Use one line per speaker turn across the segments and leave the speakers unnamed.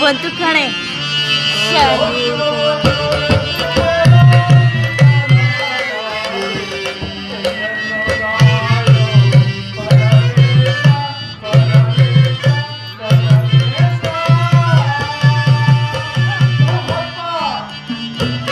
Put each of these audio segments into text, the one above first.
Bantu खाने Thank.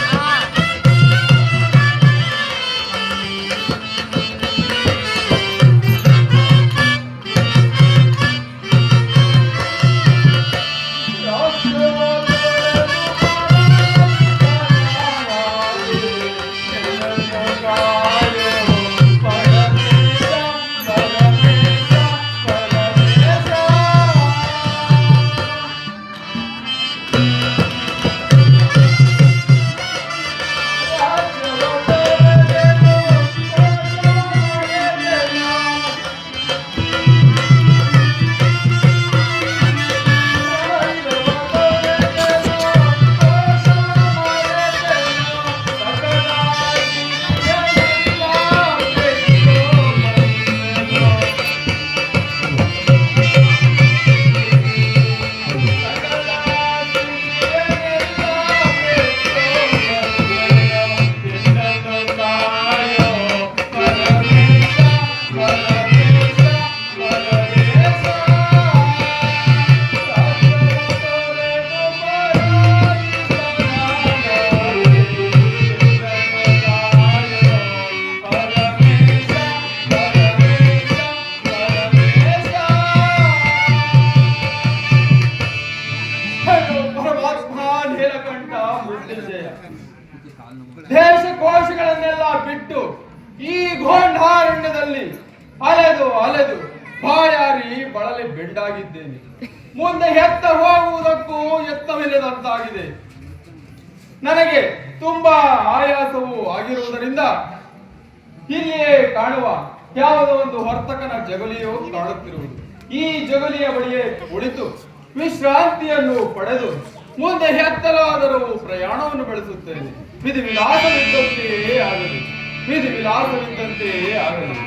ದೇಶ ಕೋಶಗಳನ್ನೆಲ್ಲ ಬಿಟ್ಟು ಈ ಘೋಂಡಾರಣ್ಯದಲ್ಲಿ ಅಲೆದು ಅಲೆದು ಬಾಯಾರಿ ಬಳಲಿ ಬೆಂಡಾಗಿದ್ದೇನೆ. ಮುಂದೆ ಎತ್ತ ಹೋಗುವುದಕ್ಕೂ ಎತ್ತವಿಲ್ಲದಂತಾಗಿದೆ ನನಗೆ ತುಂಬಾ ಆಯಾಸವು ಆಗಿರುವುದರಿಂದ ಇಲ್ಲಿಯೇ ಕಾಣುವ ಯಾವುದೋ ಒಂದು ವರ್ತಕನ ಜಗಲಿಯು ಕಾಣುತ್ತಿರುವುದು. ಈ ಜಗಲಿಯ ಬಳಿಯೇ ಕುಳಿತು ವಿಶ್ರಾಂತಿಯನ್ನು ಪಡೆದು ಮುಂದೆ ಎತ್ತಲಾದರೂ ಪ್ರಯಾಣವನ್ನು ಬೆಳೆಸುತ್ತೇನೆ. ವಿಧಿ ವಿಲಾಸವಿದ್ದಂತೆಯೇ ಆಗಲಿ. ವಿಧಿ ವಿಲಾಸವಿದ್ದಂತೆಯೇ ಆಗಲಿ.